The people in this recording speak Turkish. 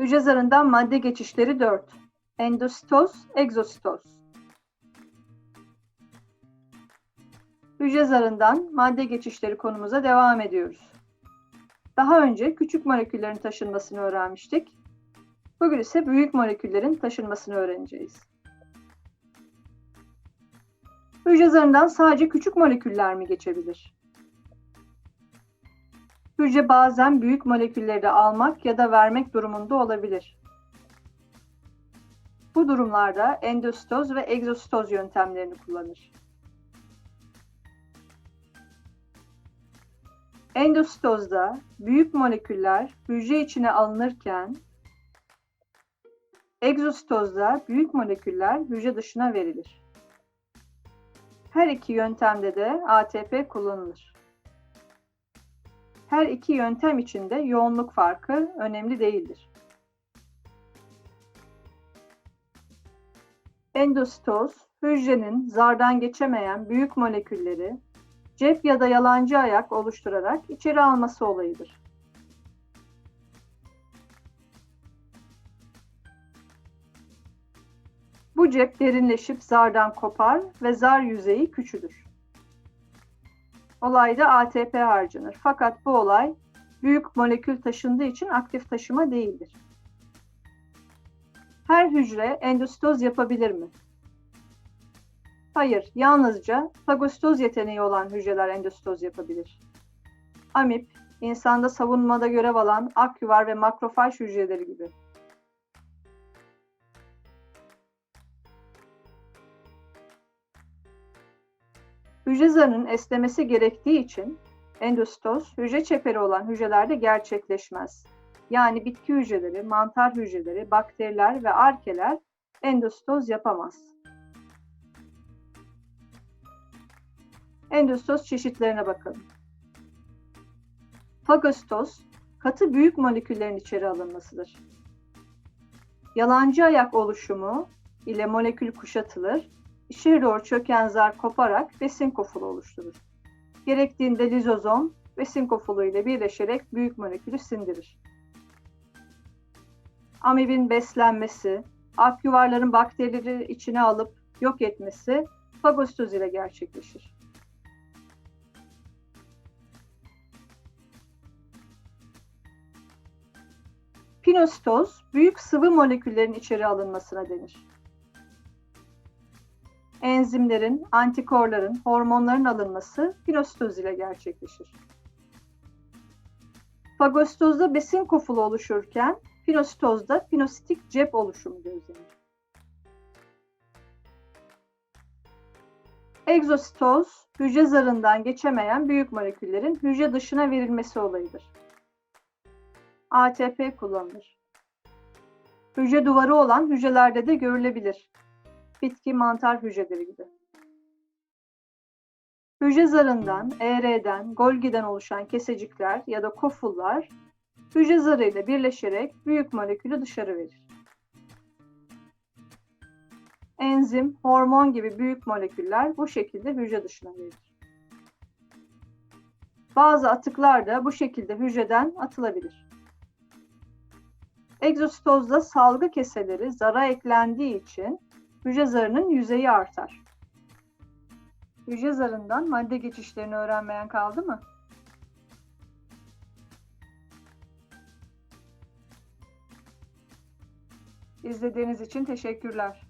Hücre zarından madde geçişleri 4. Endositoz, egzositoz. Hücre zarından madde geçişleri konumuza devam ediyoruz. Daha önce küçük moleküllerin taşınmasını öğrenmiştik. Bugün ise büyük moleküllerin taşınmasını öğreneceğiz. Hücre zarından sadece küçük moleküller mi geçebilir? Hücre bazen büyük molekülleri almak ya da vermek durumunda olabilir. Bu durumlarda endositoz ve egzositoz yöntemlerini kullanır. Endositozda büyük moleküller hücre içine alınırken egzositozda büyük moleküller hücre dışına verilir. Her iki yöntemde de ATP kullanılır. Her iki yöntem için de yoğunluk farkı önemli değildir. Endositoz, hücrenin zardan geçemeyen büyük molekülleri cep ya da yalancı ayak oluşturarak içeri alması olayıdır. Bu cep derinleşip zardan kopar ve zar yüzeyi küçülür. Olayda ATP harcanır. Fakat bu olay büyük molekül taşındığı için aktif taşıma değildir. Her hücre endositoz yapabilir mi? Hayır, yalnızca fagositoz yeteneği olan hücreler endositoz yapabilir. Amip, insanda savunmada görev alan akyuvar ve makrofaj hücreleri gibi. Hücre zarının esnemesi gerektiği için endositoz hücre çeperi olan hücrelerde gerçekleşmez. Yani bitki hücreleri, mantar hücreleri, bakteriler ve arkeler endositoz yapamaz. Endositoz çeşitlerine bakalım. Fagositoz, katı büyük moleküllerin içeri alınmasıdır. Yalancı ayak oluşumu ile molekül kuşatılır içeri doğru çöken zar koparak besin kofulu oluşturur. Gerektiğinde lizozom besin kofulu ile birleşerek büyük molekülü sindirir. Amibin beslenmesi, ak yuvarların bakterileri içine alıp yok etmesi fagositoz ile gerçekleşir. Pinositoz, büyük sıvı moleküllerin içeri alınmasına denir enzimlerin, antikorların, hormonların alınması pinositoz ile gerçekleşir. Fagositozda besin kofulu oluşurken pinositozda pinositik cep oluşumu gözlenir. Egzositoz, hücre zarından geçemeyen büyük moleküllerin hücre dışına verilmesi olayıdır. ATP kullanılır. Hücre duvarı olan hücrelerde de görülebilir bitki mantar hücreleri gibi. Hücre zarından, ER'den, Golgi'den oluşan kesecikler ya da kofullar hücre zarıyla birleşerek büyük molekülü dışarı verir. Enzim, hormon gibi büyük moleküller bu şekilde hücre dışına verilir. Bazı atıklar da bu şekilde hücreden atılabilir. Egzositozda salgı keseleri zara eklendiği için hücre zarının yüzeyi artar. Hücre zarından madde geçişlerini öğrenmeyen kaldı mı? İzlediğiniz için teşekkürler.